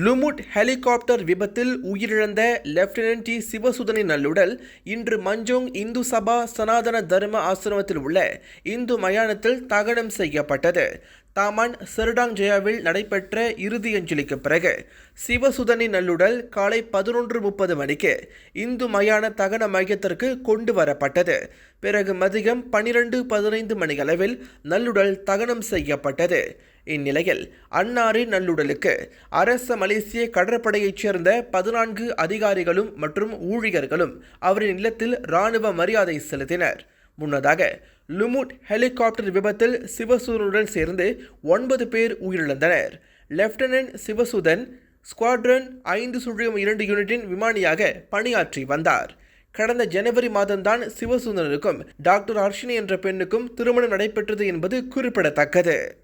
Lumut helicopter விபத்தில் உயிரிழந்த lieutenant D சிவசுதனின் நல்லுடல் இன்று மஞ்சோங் இந்து சபா சனாதன தர்ம ஆசிரமத்தில் உள்ள இந்து மயானத்தில் தகனம் செய்யப்பட்டது. தாமான் செருடாங் ஜெயாவில் நடைபெற்ற இறுதி அஞ்சலிக்கு பிறகு சிவசுதனின் நல்லுடல் காலை பதினொன்று முப்பது மணிக்கு இந்து மயான தகன மையத்திற்கு கொண்டு வரப்பட்டது. பிறகு மதியம் பனிரெண்டு பதினைந்து மணியளவில் நல்லுடல் தகனம் செய்யப்பட்டது. இந்நிலையில் அன்னாரின் நல்லுடலுக்கு அரச மலேசிய கடற்படையைச் சேர்ந்த பதினான்கு அதிகாரிகளும் மற்றும் ஊழியர்களும் அவரின் இல்லத்தில் இராணுவ மரியாதை செலுத்தினர். முன்னதாக லுமுட் ஹெலிகாப்டர் விபத்தில் சிவசூதனுடன் சேர்ந்து ஒன்பது பேர் உயிரிழந்தனர். லெப்டினன்ட் சிவசுதன் ஸ்குவாட்ரன் ஐந்து சுழியம் இரண்டு யூனிட்டின் விமானியாக பணியாற்றி வந்தார். கடந்த ஜனவரி மாதம்தான் சிவசுந்தரனுக்கும் டாக்டர் ஹர்ஷினி என்ற பெண்ணுக்கும் திருமணம் நடைபெற்றது என்பது குறிப்பிடத்தக்கது.